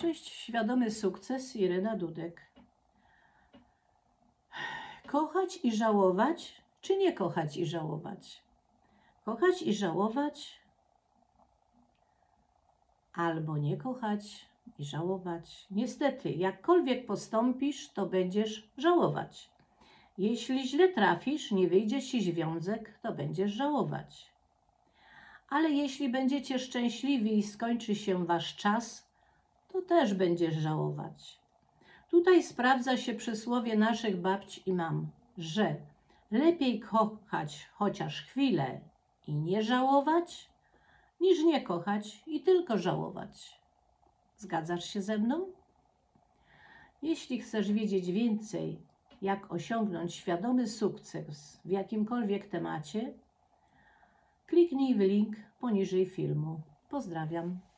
Cześć, świadomy sukces, Irena Dudek. Kochać i żałować, czy nie kochać i żałować? Kochać i żałować, albo nie kochać i żałować. Niestety, jakkolwiek postąpisz, to będziesz żałować. Jeśli źle trafisz, nie wyjdzie ci związek, to będziesz żałować. Ale jeśli będziecie szczęśliwi i skończy się wasz czas, to też będziesz żałować. Tutaj sprawdza się przysłowie naszych babci i mam, że lepiej kochać chociaż chwilę i nie żałować, niż nie kochać i tylko żałować. Zgadzasz się ze mną? Jeśli chcesz wiedzieć więcej, jak osiągnąć świadomy sukces w jakimkolwiek temacie, kliknij w link poniżej filmu. Pozdrawiam.